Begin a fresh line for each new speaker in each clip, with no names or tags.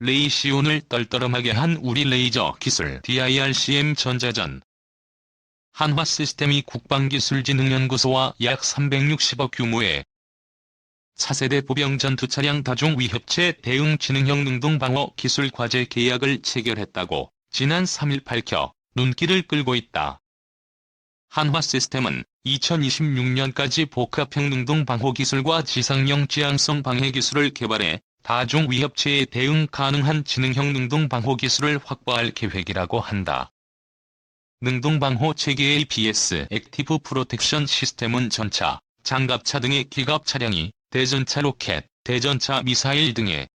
레이시온을 떨떠름하게 한 우리 레이저 기술 DIRCM 전자전 한화 시스템이 국방기술진흥연구소와 약 360억 규모의 차세대 보병 전투 차량 다중 위협체 대응 지능형 능동 방어 기술 과제 계약을 체결했다고 지난 3일 밝혀 눈길을 끌고 있다. 한화 시스템은 2026년까지 복합형 능동 방호 기술과 지상형 지향성 방해 기술을 개발해 다중 위협체에 대응 가능한 지능형 능동 방호 기술을 확보할 계획이라고 한다. 능동 방호 체계의 APS 액티브 프로텍션 시스템은 전차, 장갑차 등의 기갑 차량이 대전차 로켓, 대전차 미사일 등의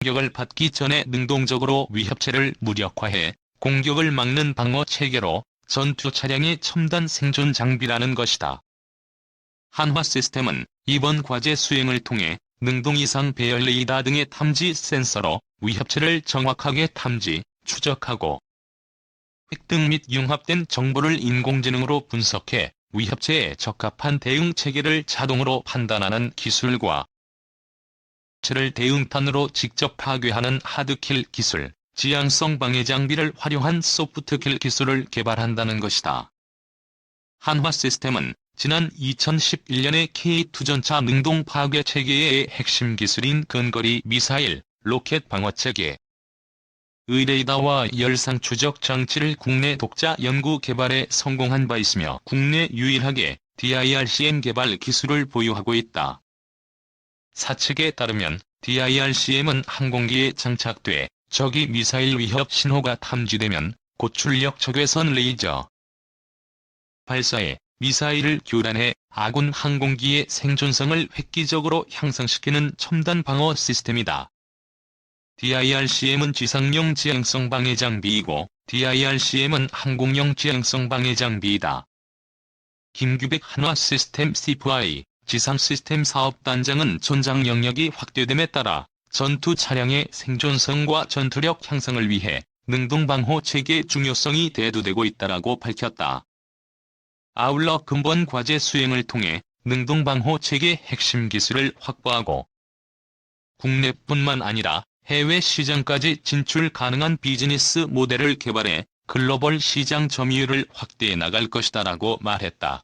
공격을 받기 전에 능동적으로 위협체를 무력화해 공격을 막는 방어 체계로 전투 차량의 첨단 생존 장비라는 것이다. 한화 시스템은 이번 과제 수행을 통해 능동 이상 배열 레이더 등의 탐지 센서로 위협체를 정확하게 탐지, 추적하고 획득 및 융합된 정보를 인공지능으로 분석해 위협체에 적합한 대응 체계를 자동으로 판단하는 기술과 체를 대응탄으로 직접 파괴하는 하드킬 기술, 지향성 방해 장비를 활용한 소프트킬 기술을 개발한다는 것이다. 한화 시스템은 지난 2011년에 K2 전차 능동 파괴 체계의 핵심 기술인 근거리 미사일, 로켓 방어 체계, 의레이더와 열상 추적 장치를 국내 독자 연구 개발에 성공한 바 있으며 국내 유일하게 DIRCM 개발 기술을 보유하고 있다. 사측에 따르면 DIRCM은 항공기에 장착돼 적이 미사일 위협 신호가 탐지되면 고출력 적외선 레이저 발사해 미사일을 교란해 아군 항공기의 생존성을 획기적으로 향상시키는 첨단 방어 시스템이다. DIRCM은 지상용 지향성 방해 장비이고 DIRCM은 항공용 지향성 방해 장비이다. 김규백 한화 시스템 CFI 지상 시스템 사업단장은 전장 영역이 확대됨에 따라 전투 차량의 생존성과 전투력 향상을 위해 능동방호 체계의 중요성이 대두되고 있다라고 밝혔다. 아울러 근본 과제 수행을 통해 능동방호 체계 핵심 기술을 확보하고 국내뿐만 아니라 해외 시장까지 진출 가능한 비즈니스 모델을 개발해 글로벌 시장 점유율을 확대해 나갈 것이다라고 말했다.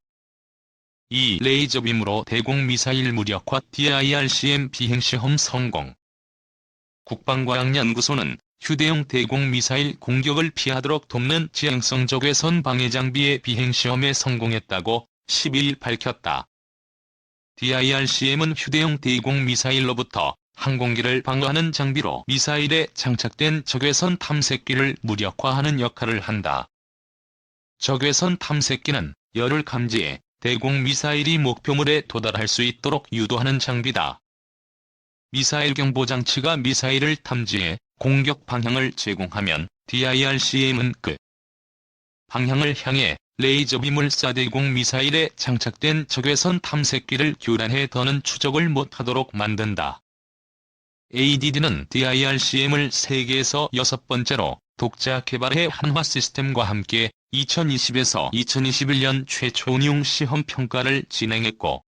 이 레이저빔으로 대공미사일 무력화 DIRCM 비행시험 성공 국방과학연구소는 휴대용 대공미사일 공격을 피하도록 돕는 지향성 적외선 방해 장비의 비행시험에 성공했다고 12일 밝혔다. DIRCM은 휴대용 대공미사일로부터 항공기를 방어하는 장비로 미사일에 장착된 적외선 탐색기를 무력화하는 역할을 한다. 적외선 탐색기는 열을 감지해 대공 미사일이 목표물에 도달할 수 있도록 유도하는 장비다. 미사일 경보 장치가 미사일을 탐지해 공격 방향을 제공하면 DIRCM은 그 방향을 향해 레이저빔을 쏴 대공 미사일에 장착된 적외선 탐색기를 교란해 더는 추적을 못하도록 만든다. ADD는 DIRCM을 세계에서 여섯 번째로 독자 개발해 한화 시스템과 함께 2020에서 2021년 최초 운용 시험 평가를 진행했고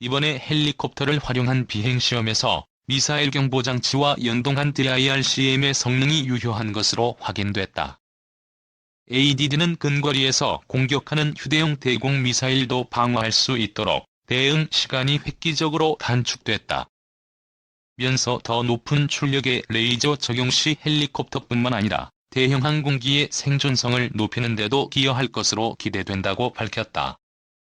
이번에 헬리콥터를 활용한 비행 시험에서 미사일 경보 장치와 연동한 DIRCM의 성능이 유효한 것으로 확인됐다. ADD는 근거리에서 공격하는 휴대용 대공 미사일도 방어할 수 있도록 대응 시간이 획기적으로 단축됐다. 면서 더 높은 출력의 레이저 적용 시 헬리콥터뿐만 아니라 대형 항공기의 생존성을 높이는 데도 기여할 것으로 기대된다고 밝혔다.